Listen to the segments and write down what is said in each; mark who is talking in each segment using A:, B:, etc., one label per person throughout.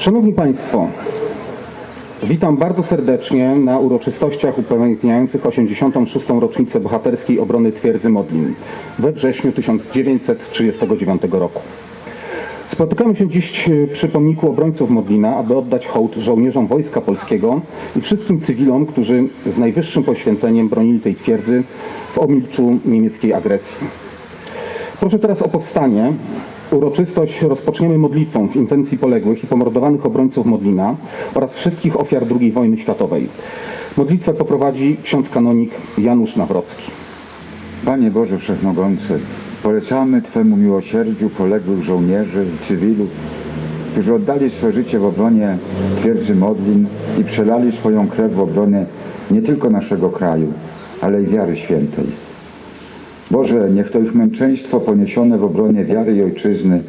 A: Szanowni Państwo, witam bardzo serdecznie na uroczystościach upamiętniających 86. rocznicę bohaterskiej obrony twierdzy Modlin we wrześniu 1939 roku. Spotykamy się dziś przy pomniku obrońców Modlina, aby oddać hołd żołnierzom Wojska Polskiego i wszystkim cywilom, którzy z najwyższym poświęceniem bronili tej twierdzy w obliczu niemieckiej agresji. Proszę teraz o powstanie. Uroczystość rozpoczniemy modlitwą w intencji poległych i pomordowanych obrońców Modlina oraz wszystkich ofiar II wojny światowej. Modlitwę poprowadzi ksiądz kanonik Janusz Nawrocki.
B: Panie Boże Wszechmogący, polecamy Twemu miłosierdziu poległych żołnierzy cywilów, którzy oddali swe życie w obronie twierdzy Modlin i przelali swoją krew w obronie nie tylko naszego kraju, ale i wiary świętej. Boże, niech to ich męczeństwo poniesione w obronie wiary i ojczyzny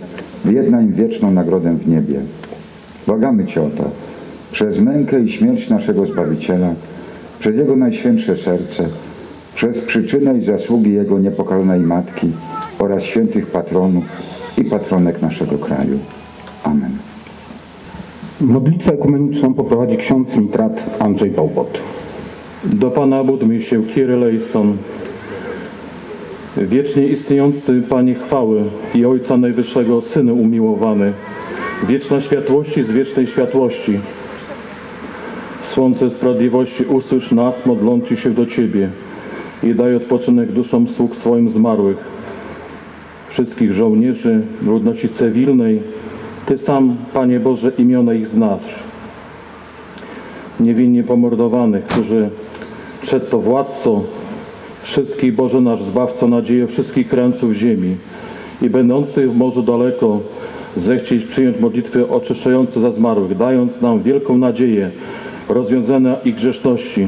B: wyjedna im wieczną nagrodę w niebie. Błagamy Cię o to, przez mękę i śmierć naszego Zbawiciela, przez Jego najświętsze serce, przez przyczynę i zasługi Jego niepokalonej Matki oraz świętych patronów i patronek naszego kraju. Amen.
A: Modlitwę ekumeniczną poprowadzi ksiądz mitrat Andrzej Bołbot.
C: Do Pana módlmy się, Kyrie eleison. Wiecznie istniejący Panie chwały i Ojca Najwyższego Synu umiłowany, wieczna światłości z wiecznej światłości. Słońce sprawiedliwości, usłysz nas, modlący się do Ciebie i daj odpoczynek duszom sług Twoim zmarłych, wszystkich żołnierzy, ludności cywilnej, Ty sam, Panie Boże, imiona ich znasz niewinnie pomordowanych, którzy przed to władco wszystkich Boże nasz Zbawco, nadzieję wszystkich krańców ziemi i będących w morzu daleko zechcieć przyjąć modlitwy oczyszczające za zmarłych, dając nam wielką nadzieję rozwiązania ich grzeszności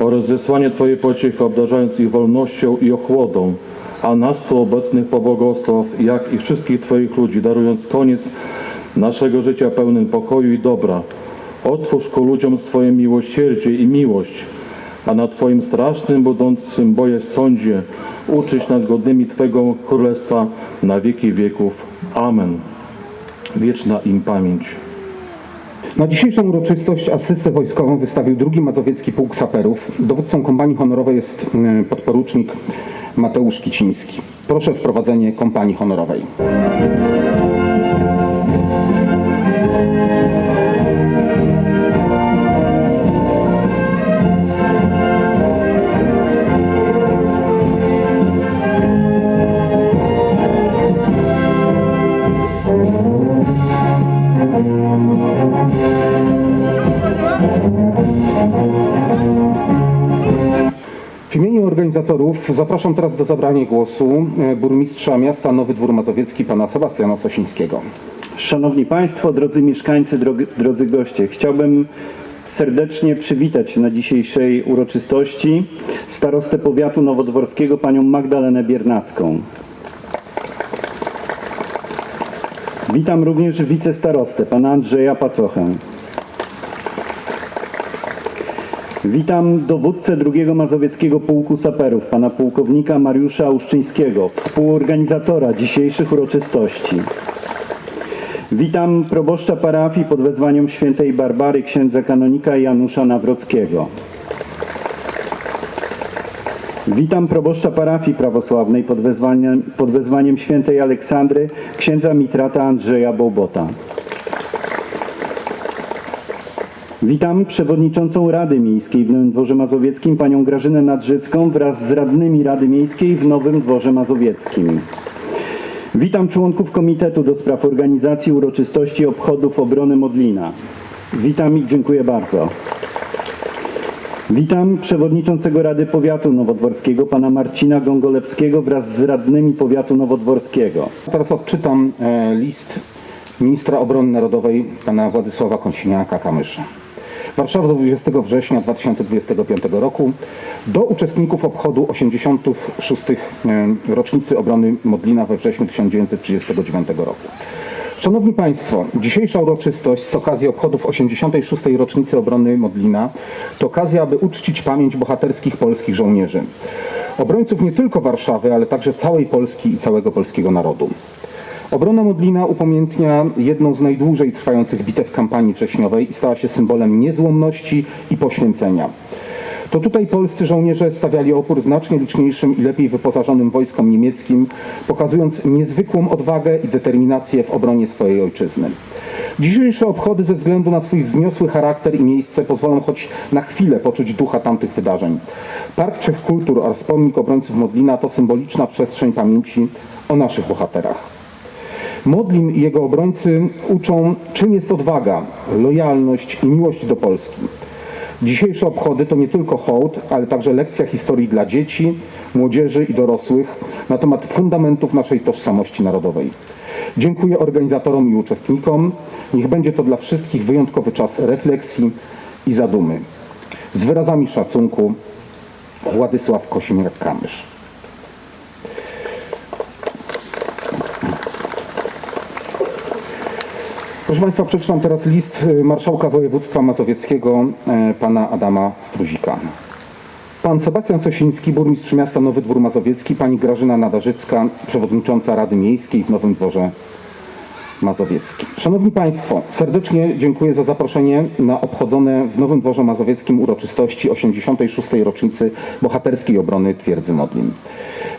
C: oraz zesłanie Twojej pociechy, obdarzając ich wolnością i ochłodą, a nas tu obecnych pobłogosław, jak i wszystkich Twoich ludzi, darując koniec naszego życia pełnym pokoju i dobra. Otwórz ku ludziom swoje miłosierdzie i miłość, a na Twoim strasznym, budzącym boje sądzie uczyć nas godnymi Twego Królestwa na wieki wieków. Amen. Wieczna im pamięć.
A: Na dzisiejszą uroczystość asystę wojskową wystawił drugi Mazowiecki Pułk Saperów. Dowódcą kompanii honorowej jest e, podporucznik Mateusz Kiciński. Proszę o wprowadzenie kompanii honorowej. Organizatorów zapraszam teraz do zabrania głosu e, burmistrza miasta Nowy Dwór Mazowiecki pana Sebastiana Sosińskiego.
D: Szanowni Państwo, drodzy mieszkańcy, drogi, drodzy goście, chciałbym serdecznie przywitać na dzisiejszej uroczystości starostę powiatu nowodworskiego panią Magdalenę Biernacką. Witam również wicestarostę pana Andrzeja Pacochę. Witam dowódcę drugiego Mazowieckiego Pułku Saperów, pana pułkownika Mariusza Uszczyńskiego, współorganizatora dzisiejszych uroczystości. Witam proboszcza parafii pod wezwaniem świętej Barbary księdza kanonika Janusza Nawrockiego. Witam proboszcza parafii prawosławnej pod wezwaniem, pod wezwaniem świętej Aleksandry księdza mitrata Andrzeja Bołbota. Witam przewodniczącą Rady Miejskiej w Nowym Dworze Mazowieckim panią Grażynę Nadrzycką wraz z radnymi Rady Miejskiej w Nowym Dworze Mazowieckim. Witam członków Komitetu do Spraw Organizacji Uroczystości Obchodów Obrony Modlina. Witam i dziękuję bardzo. Witam przewodniczącego Rady Powiatu Nowodworskiego pana Marcina Gongolewskiego wraz z radnymi Powiatu Nowodworskiego.
A: Teraz odczytam e, list ministra obrony narodowej pana Władysława Konsiniaka-Kamysza. Warszawa 20 września 2025 roku do uczestników obchodu 86. e, rocznicy obrony Modlina we wrześniu 1939 roku. Szanowni Państwo, dzisiejsza uroczystość z okazji obchodów 86. rocznicy obrony Modlina to okazja, aby uczcić pamięć bohaterskich polskich żołnierzy. Obrońców nie tylko Warszawy, ale także całej Polski i całego polskiego narodu. Obrona Modlina upamiętnia jedną z najdłużej trwających bitew kampanii wrześniowej i stała się symbolem niezłomności i poświęcenia. To tutaj polscy żołnierze stawiali opór znacznie liczniejszym i lepiej wyposażonym wojskom niemieckim, pokazując niezwykłą odwagę i determinację w obronie swojej ojczyzny. Dzisiejsze obchody ze względu na swój wzniosły charakter i miejsce pozwolą choć na chwilę poczuć ducha tamtych wydarzeń. Park Trzech Kultur oraz pomnik obrońców Modlina to symboliczna przestrzeń pamięci o naszych bohaterach. Modlin i jego obrońcy uczą, czym jest odwaga, lojalność i miłość do Polski. Dzisiejsze obchody to nie tylko hołd, ale także lekcja historii dla dzieci, młodzieży i dorosłych na temat fundamentów naszej tożsamości narodowej. Dziękuję organizatorom i uczestnikom. Niech będzie to dla wszystkich wyjątkowy czas refleksji i zadumy. Z wyrazami szacunku Władysław Kosiniak-Kamysz. Proszę Państwa, przeczytam teraz list y, marszałka województwa mazowieckiego e, pana Adama Struzika. Pan Sebastian Sosiński, burmistrz miasta Nowy Dwór Mazowiecki, pani Grażyna Nadarzycka, przewodnicząca Rady Miejskiej w Nowym Dworze Mazowieckim. Szanowni Państwo, serdecznie dziękuję za zaproszenie na obchodzone w Nowym Dworze Mazowieckim uroczystości 86. rocznicy bohaterskiej obrony twierdzy Modlin.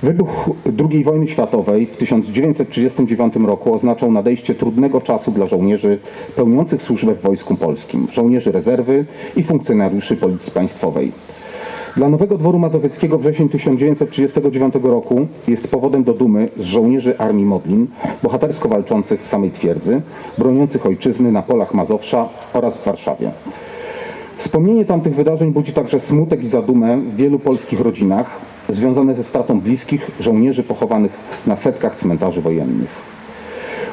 A: Wybuch II wojny światowej w 1939 roku oznaczał nadejście trudnego czasu dla żołnierzy pełniących służbę w Wojsku Polskim, żołnierzy rezerwy i funkcjonariuszy Policji Państwowej. Dla Nowego Dworu Mazowieckiego wrzesień 1939 roku jest powodem do dumy z żołnierzy Armii Modlin, bohatersko walczących w samej twierdzy, broniących ojczyzny na polach Mazowsza oraz w Warszawie. Wspomnienie tamtych wydarzeń budzi także smutek i zadumę w wielu polskich rodzinach, związane ze stratą bliskich żołnierzy pochowanych na setkach cmentarzy wojennych.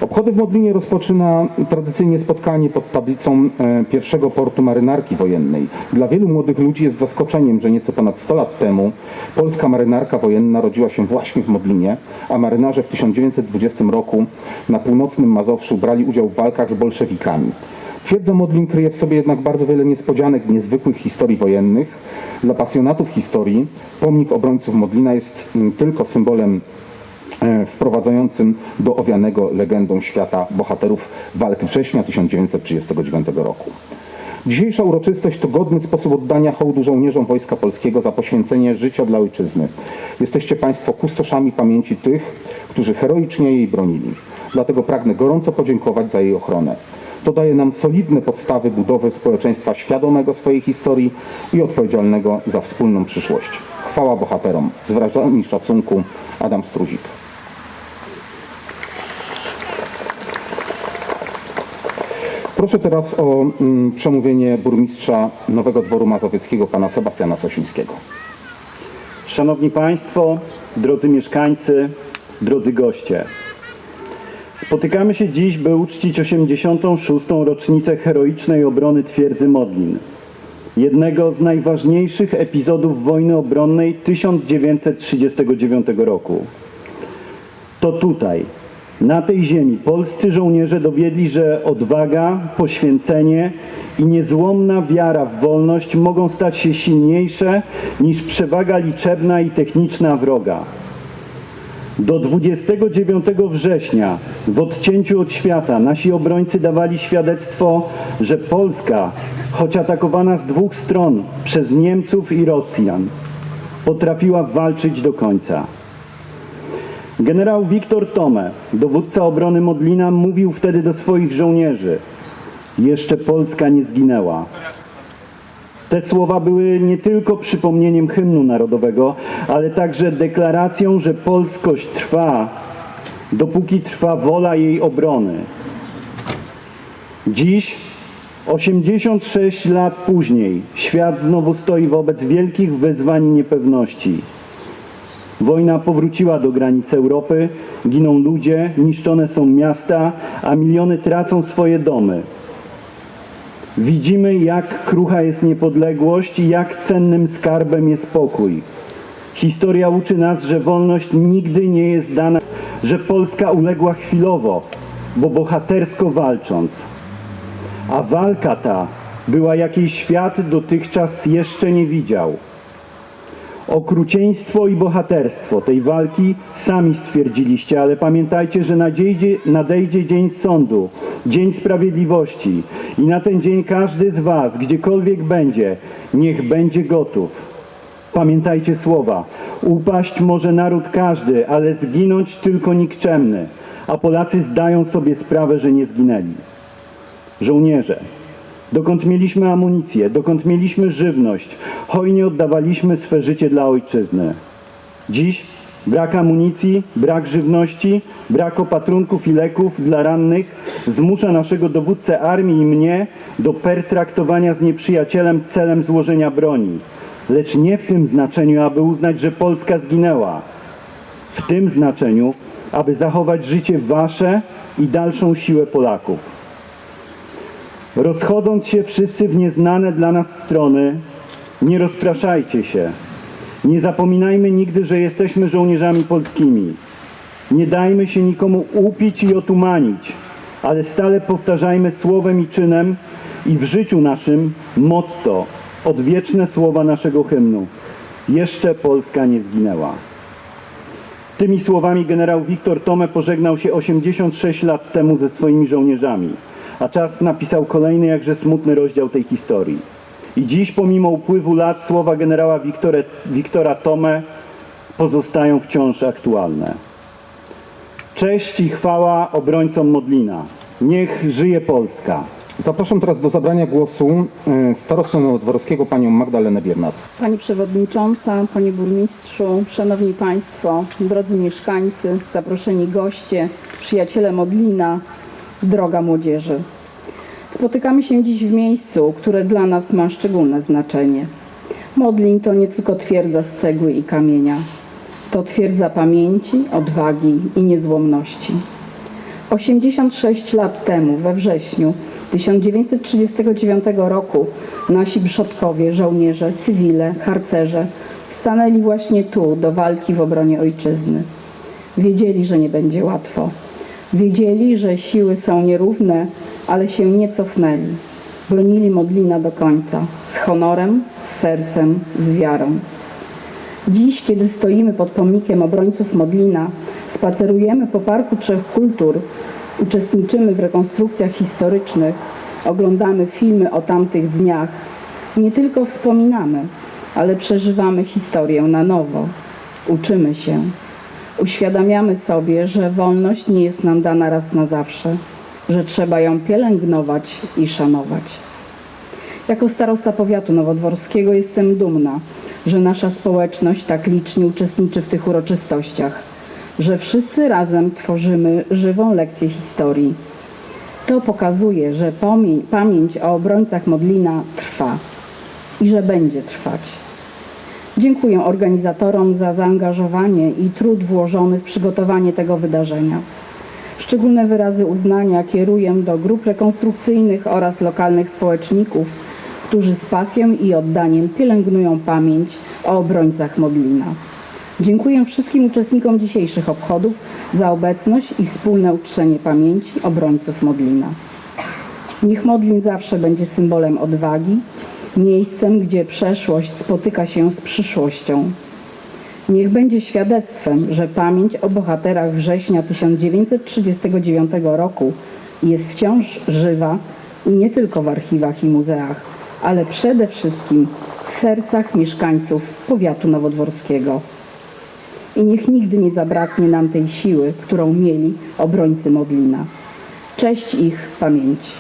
A: Obchody w Modlinie rozpoczyna tradycyjnie spotkanie pod tablicą e, pierwszego portu marynarki wojennej. Dla wielu młodych ludzi jest zaskoczeniem, że nieco ponad 100 lat temu polska marynarka wojenna rodziła się właśnie w Modlinie, a marynarze w 1920 roku na północnym Mazowszu brali udział w walkach z bolszewikami. Twierdza Modlin kryje w sobie jednak bardzo wiele niespodzianek, niezwykłych historii wojennych. Dla pasjonatów historii pomnik obrońców Modlina jest mm, tylko symbolem wprowadzającym do owianego legendą świata bohaterów walk września 1939 roku. Dzisiejsza uroczystość to godny sposób oddania hołdu żołnierzom Wojska Polskiego za poświęcenie życia dla ojczyzny. Jesteście Państwo kustoszami pamięci tych, którzy heroicznie jej bronili. Dlatego pragnę gorąco podziękować za jej ochronę. To daje nam solidne podstawy budowy społeczeństwa świadomego swojej historii i odpowiedzialnego za wspólną przyszłość. Chwała bohaterom. Z wyrazami szacunku Adam Struzik. Proszę teraz o mm, przemówienie burmistrza Nowego Dworu Mazowieckiego, pana Sebastiana Sosińskiego.
D: Szanowni Państwo, drodzy mieszkańcy, drodzy goście. Spotykamy się dziś, by uczcić 86. rocznicę heroicznej obrony twierdzy Modlin. Jednego z najważniejszych epizodów wojny obronnej 1939 roku. To tutaj, na tej ziemi, polscy żołnierze dowiedli, że odwaga, poświęcenie i niezłomna wiara w wolność mogą stać się silniejsze niż przewaga liczebna i techniczna wroga. Do 29 września w odcięciu od świata nasi obrońcy dawali świadectwo, że Polska, choć atakowana z dwóch stron przez Niemców i Rosjan, potrafiła walczyć do końca. Generał Wiktor Tome, dowódca obrony Modlina, mówił wtedy do swoich żołnierzy: Jeszcze Polska nie zginęła. Te słowa były nie tylko przypomnieniem hymnu narodowego, ale także deklaracją, że polskość trwa, dopóki trwa wola jej obrony. Dziś, 86 lat później, świat znowu stoi wobec wielkich wyzwań i niepewności. Wojna powróciła do granic Europy, giną ludzie, niszczone są miasta, a miliony tracą swoje domy. Widzimy, jak krucha jest niepodległość i jak cennym skarbem jest pokój. Historia uczy nas, że wolność nigdy nie jest dana, że Polska uległa chwilowo, bo bohatersko walcząc. A walka ta była jakiej świat dotychczas jeszcze nie widział. Okrucieństwo i bohaterstwo tej walki sami stwierdziliście, ale pamiętajcie, że nadejdzie, nadejdzie dzień sądu, dzień sprawiedliwości i na ten dzień każdy z Was, gdziekolwiek będzie, niech będzie gotów. Pamiętajcie słowa. Upaść może naród każdy, ale zginąć tylko nikczemny. A Polacy zdają sobie sprawę, że nie zginęli. Żołnierze, dokąd mieliśmy amunicję, dokąd mieliśmy żywność, hojnie oddawaliśmy swe życie dla ojczyzny. Dziś brak amunicji, brak żywności, brak opatrunków i leków dla rannych zmusza naszego dowódcę armii i mnie do pertraktowania z nieprzyjacielem celem złożenia broni. Lecz nie w tym znaczeniu, aby uznać, że Polska zginęła. W tym znaczeniu, aby zachować życie wasze i dalszą siłę Polaków. Rozchodząc się wszyscy w nieznane dla nas strony, nie rozpraszajcie się. Nie zapominajmy nigdy, że jesteśmy żołnierzami polskimi. Nie dajmy się nikomu upić i otumanić, ale stale powtarzajmy słowem i czynem i w życiu naszym motto, odwieczne słowa naszego hymnu. Jeszcze Polska nie zginęła. Tymi słowami generał Wiktor Tome pożegnał się 86 lat temu ze swoimi żołnierzami, a czas napisał kolejny jakże smutny rozdział tej historii. I dziś, pomimo upływu lat, słowa generała Wiktore, Wiktora Tome pozostają wciąż aktualne. Cześć i chwała obrońcom Modlina. Niech żyje Polska.
A: Zapraszam teraz do zabrania głosu e, starostę nowodworskiego panią Magdalenę Biernacką.
E: Pani Przewodnicząca, Panie Burmistrzu, Szanowni Państwo, drodzy mieszkańcy, zaproszeni goście, przyjaciele Modlina, droga młodzieży. Spotykamy się dziś w miejscu, które dla nas ma szczególne znaczenie. Modlin to nie tylko twierdza z cegły i kamienia. To twierdza pamięci, odwagi i niezłomności. 86 lat temu, we wrześniu 1939 roku, nasi przodkowie, żołnierze, cywile, harcerze stanęli właśnie tu do walki w obronie ojczyzny. Wiedzieli, że nie będzie łatwo. Wiedzieli, że siły są nierówne, ale się nie cofnęli. Bronili Modlina do końca, z honorem, z sercem, z wiarą. Dziś, kiedy stoimy pod pomnikiem obrońców Modlina, spacerujemy po Parku Trzech Kultur, uczestniczymy w rekonstrukcjach historycznych, oglądamy filmy o tamtych dniach, nie tylko wspominamy, ale przeżywamy historię na nowo. Uczymy się. Uświadamiamy sobie, że wolność nie jest nam dana raz na zawsze, że trzeba ją pielęgnować i szanować. Jako starosta powiatu nowodworskiego jestem dumna, że nasza społeczność tak licznie uczestniczy w tych uroczystościach, że wszyscy razem tworzymy żywą lekcję historii. To pokazuje, że pamięć o obrońcach Modlina trwa i że będzie trwać. Dziękuję organizatorom za zaangażowanie i trud włożony w przygotowanie tego wydarzenia. Szczególne wyrazy uznania kieruję do grup rekonstrukcyjnych oraz lokalnych społeczników, którzy z pasją i oddaniem pielęgnują pamięć o obrońcach Modlina. Dziękuję wszystkim uczestnikom dzisiejszych obchodów za obecność i wspólne uczczenie pamięci obrońców Modlina. Niech Modlin zawsze będzie symbolem odwagi, miejscem, gdzie przeszłość spotyka się z przyszłością. Niech będzie świadectwem, że pamięć o bohaterach września 1939 roku jest wciąż żywa i nie tylko w archiwach i muzeach, ale przede wszystkim w sercach mieszkańców powiatu nowodworskiego. I niech nigdy nie zabraknie nam tej siły, którą mieli obrońcy Modlina. Cześć ich pamięci.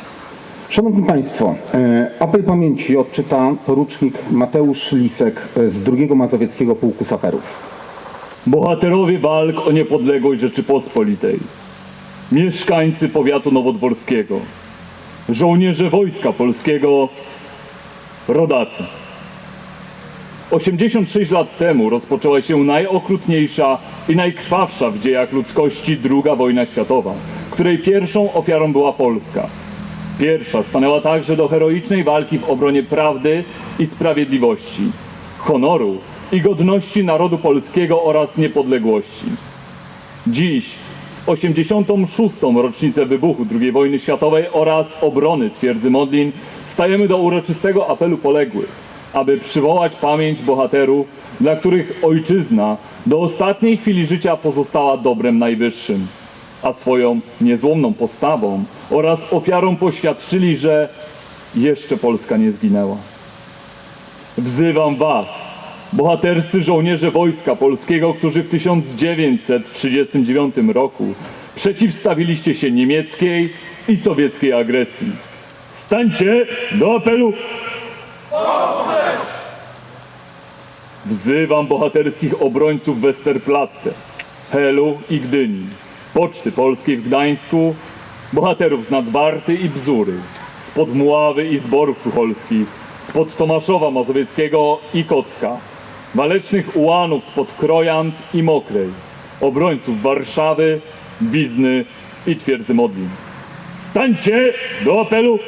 A: Szanowni Państwo, e, apel pamięci odczyta porucznik Mateusz Lisek z II Mazowieckiego Pułku Saperów.
F: Bohaterowie walk o niepodległość Rzeczypospolitej, mieszkańcy powiatu nowodworskiego, żołnierze Wojska Polskiego, rodacy. 86 lat temu rozpoczęła się najokrutniejsza i najkrwawsza w dziejach ludzkości II wojna światowa, której pierwszą ofiarą była Polska. Pierwsza stanęła także do heroicznej walki w obronie prawdy i sprawiedliwości, honoru i godności narodu polskiego oraz niepodległości. Dziś, w 86. rocznicę wybuchu II wojny światowej oraz obrony twierdzy Modlin, stajemy do uroczystego apelu poległych, aby przywołać pamięć bohaterów, dla których ojczyzna do ostatniej chwili życia pozostała dobrem najwyższym, a swoją niezłomną postawą oraz ofiarą poświadczyli, że jeszcze Polska nie zginęła. Wzywam Was, bohaterscy żołnierze Wojska Polskiego, którzy w 1939 roku przeciwstawiliście się niemieckiej i sowieckiej agresji. Stańcie do apelu! Wzywam bohaterskich obrońców Westerplatte, Helu i Gdyni, Poczty Polskiej w Gdańsku, bohaterów z Nadwarty i Bzury, spod Mławy i Zborów Tucholskich, spod Tomaszowa Mazowieckiego i Kocka, walecznych ułanów spod Krojant i Mokrej, obrońców Warszawy, Wizny i Twierdzy Modlin. Stańcie do apelu!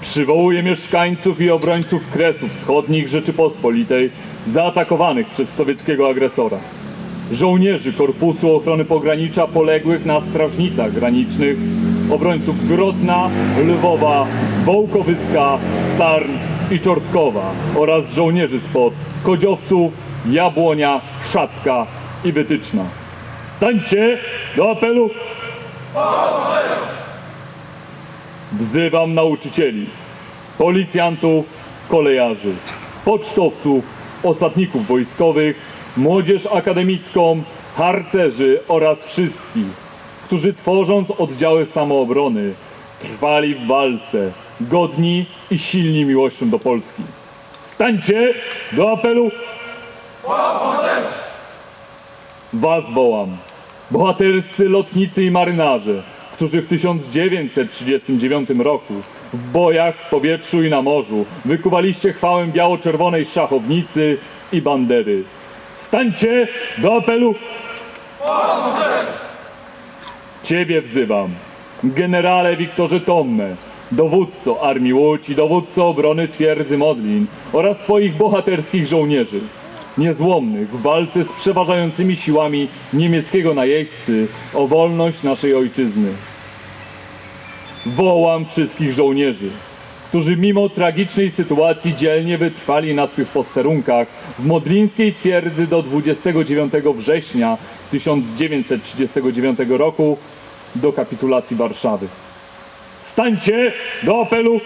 F: Przywołuję mieszkańców i obrońców Kresów Wschodnich Rzeczypospolitej zaatakowanych przez sowieckiego agresora. Żołnierzy Korpusu Ochrony Pogranicza poległych na strażnicach granicznych, obrońców Grodna, Lwowa, Wołkowyska, Sarn i Czortkowa oraz żołnierzy spod Kodziowców, Jabłonia, Szacka i Wytyczna. Stańcie do apelu! Wzywam nauczycieli, policjantów, kolejarzy, pocztowców, osadników wojskowych, młodzież akademicką, harcerzy oraz wszystkich, którzy tworząc oddziały samoobrony, trwali w walce, godni i silni miłością do Polski. Stańcie do apelu! Was wołam, bohaterscy lotnicy i marynarze, którzy w 1939 roku w bojach w powietrzu i na morzu wykuwaliście chwałę biało-czerwonej szachownicy i bandery. Stańcie do apelu! Ciebie wzywam, generale Wiktorze Tomme, dowódco Armii Łódź i dowódco obrony twierdzy Modlin oraz Twoich bohaterskich żołnierzy, niezłomnych w walce z przeważającymi siłami niemieckiego najeźdźcy o wolność naszej ojczyzny. Wołam wszystkich żołnierzy, którzy mimo tragicznej sytuacji dzielnie wytrwali na swych posterunkach w modlińskiej twierdzy do 29 września 1939 roku do kapitulacji Warszawy. Stańcie do apelu!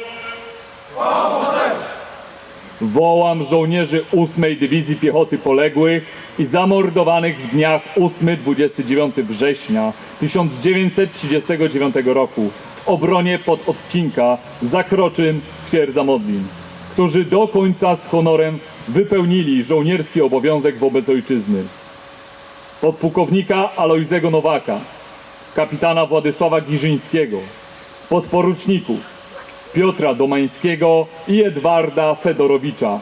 F: Wołam żołnierzy 8 Dywizji Piechoty poległych i zamordowanych w dniach 8-29 września 1939 roku obronie pod odcinka Zakroczyn Twierdza Modlin, którzy do końca z honorem wypełnili żołnierski obowiązek wobec ojczyzny. Podpułkownika Alojzego Nowaka, kapitana Władysława Giżyńskiego, podporuczników Piotra Domańskiego i Edwarda Fedorowicza,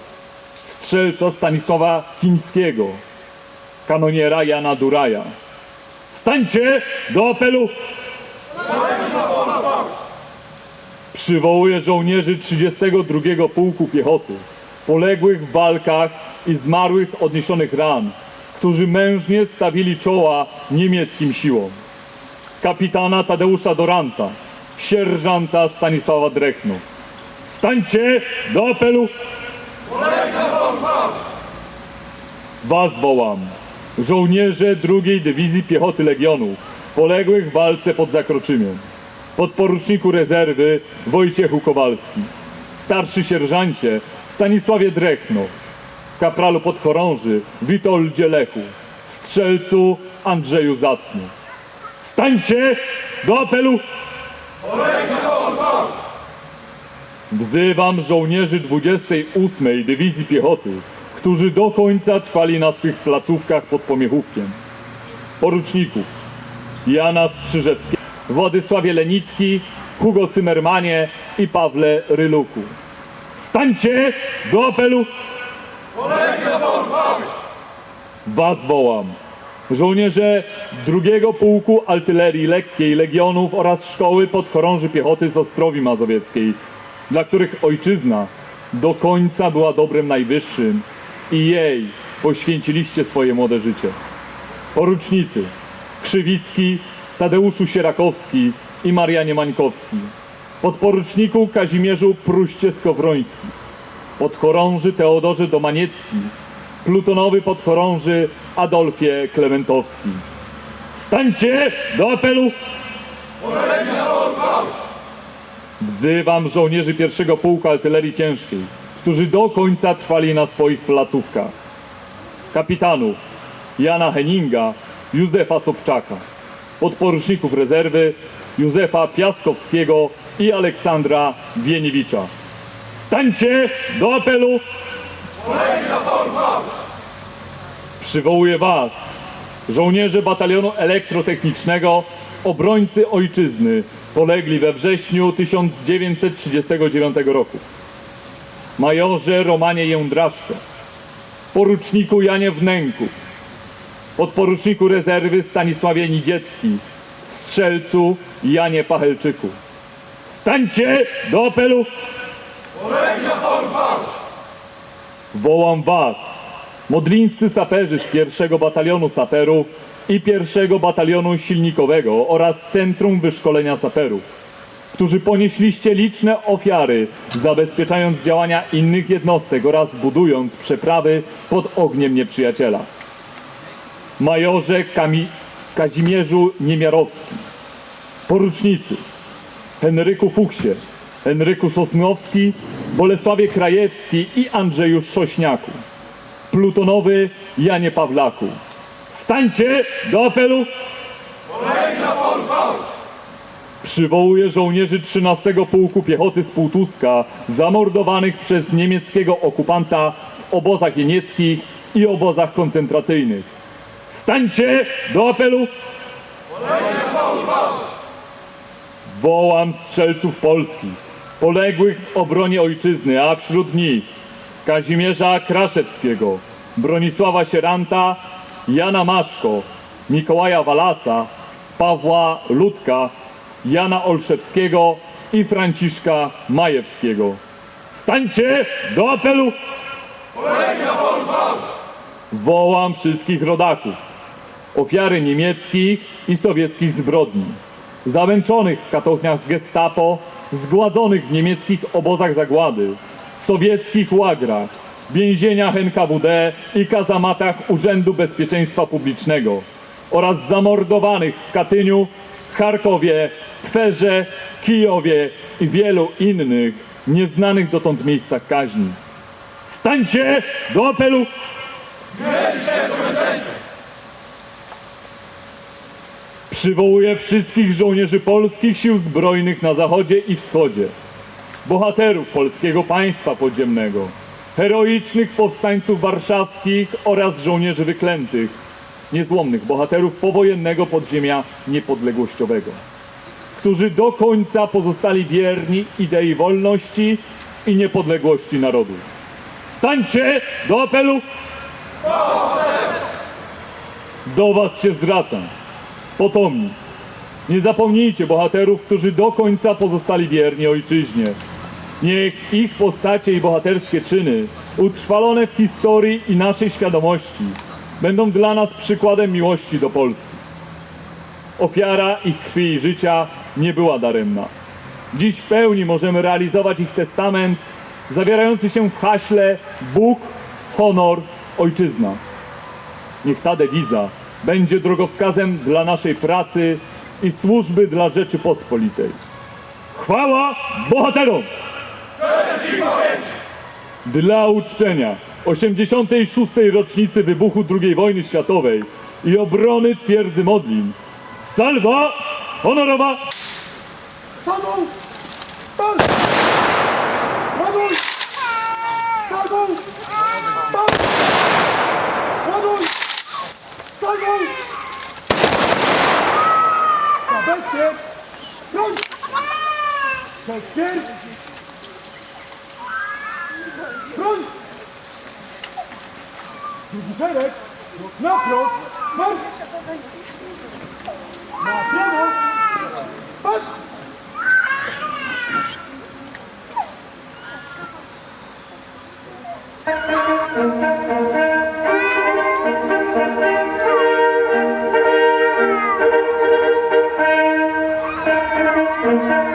F: strzelca Stanisława Chińskiego, kanoniera Jana Duraja. Stańcie do apelu! Przywołuję żołnierzy 32 Pułku Piechoty, poległych w walkach i zmarłych z odniesionych ran, którzy mężnie stawili czoła niemieckim siłom kapitana Tadeusza Doranta, sierżanta Stanisława Drechno. Stańcie do apelu! Was wołam, żołnierze drugiej Dywizji Piechoty Legionów, poległych w walce pod Zakroczymiem, podporuczniku rezerwy Wojciechu Kowalski, starszy sierżancie Stanisławie Drechno, kapralu podchorąży Witoldzie Lechu, strzelcu Andrzeju Zacny. Stańcie do apelu! Wzywam żołnierzy 28 Dywizji Piechoty, którzy do końca trwali na swych placówkach pod Pomiechówkiem. Poruczników Jana Strzyżewskiego, Władysławie Lenicki, Hugo Cymermanie i Pawle Ryluku. Stańcie do apelu! Was wołam. Żołnierze drugiego pułku artylerii lekkiej legionów oraz szkoły podchorąży piechoty z Ostrowi Mazowieckiej, dla których ojczyzna do końca była dobrem najwyższym i jej poświęciliście swoje młode życie. Porucznicy Krzywicki, Tadeuszu Sierakowski i Marianie Mańkowski. podporuczniku Kazimierzu Pruście-Skowroński, podchorąży Teodorze Domaniecki, plutonowy podchorąży Adolfie Klementowski. Stańcie do apelu! Wzywam żołnierzy pierwszego pułku artylerii ciężkiej, którzy do końca trwali na swoich placówkach. Kapitanów Jana Henninga, Józefa Sobczaka, podporuczników rezerwy Józefa Piaskowskiego i Aleksandra Wieniewicza. Stańcie do apelu! Przywołuję Was, żołnierze batalionu elektrotechnicznego, obrońcy ojczyzny, polegli we wrześniu 1939 roku. Majorze Romanie Jędraszcze, poruczniku Janie Wnęku, podporuczniku rezerwy Stanisławie Nidziecki, strzelcu Janie Pachelczyku. Stańcie do apelu! Wołam was, modlińscy saperzy z pierwszego batalionu saperów i pierwszego batalionu silnikowego oraz Centrum Wyszkolenia Saperów, którzy ponieśliście liczne ofiary, zabezpieczając działania innych jednostek oraz budując przeprawy pod ogniem nieprzyjaciela. Majorze Kami- Kazimierzu Niemiarowski, porucznicy Henryku Fuksie, Henryku Sosnowski, Bolesławie Krajewski i Andrzeju Szośniaku. Plutonowy Janie Pawlaku. Stańcie do apelu! Przywołuję żołnierzy 13 Pułku Piechoty z Półtuska, zamordowanych przez niemieckiego okupanta w obozach jenieckich i obozach koncentracyjnych. Stańcie do apelu! Wołam strzelców polskich, poległych w obronie ojczyzny, a wśród nich Kazimierza Kraszewskiego, Bronisława Sieranta, Jana Maszko, Mikołaja Walasa, Pawła Ludka, Jana Olszewskiego i Franciszka Majewskiego. Stańcie do apelu! Wołam wszystkich rodaków, ofiary niemieckich i sowieckich zbrodni, zamęczonych w katowniach gestapo, zgładzonych w niemieckich obozach zagłady, sowieckich łagrach, więzieniach NKWD i kazamatach Urzędu Bezpieczeństwa Publicznego oraz zamordowanych w Katyniu, Charkowie, Twerze, Kijowie i wielu innych nieznanych dotąd miejscach kaźni. Stańcie do apelu! Przywołuję wszystkich żołnierzy polskich sił zbrojnych na zachodzie i wschodzie, bohaterów polskiego państwa podziemnego, heroicznych powstańców warszawskich oraz żołnierzy wyklętych, niezłomnych bohaterów powojennego podziemia niepodległościowego, którzy do końca pozostali wierni idei wolności i niepodległości narodu. Stańcie do apelu! Do was się zwracam potomni. Nie zapomnijcie bohaterów, którzy do końca pozostali wierni ojczyźnie. Niech ich postacie i bohaterskie czyny, utrwalone w historii i naszej świadomości, będą dla nas przykładem miłości do Polski. Ofiara ich krwi i życia nie była daremna. Dziś w pełni możemy realizować ich testament zawierający się w haśle Bóg, honor, ojczyzna. Niech ta dewiza będzie drogowskazem dla naszej pracy i służby dla Rzeczypospolitej. Chwała bohaterom! Dla uczczenia 86. rocznicy wybuchu II wojny światowej i obrony twierdzy Modlin. Salwa honorowa!
G: Salwą! Geert. Kom. Geert. Geert. Front. Doe die verder. Knap, Roos. Pas. Naar Tremmel. Nou? Pas. Thank you. Thank you.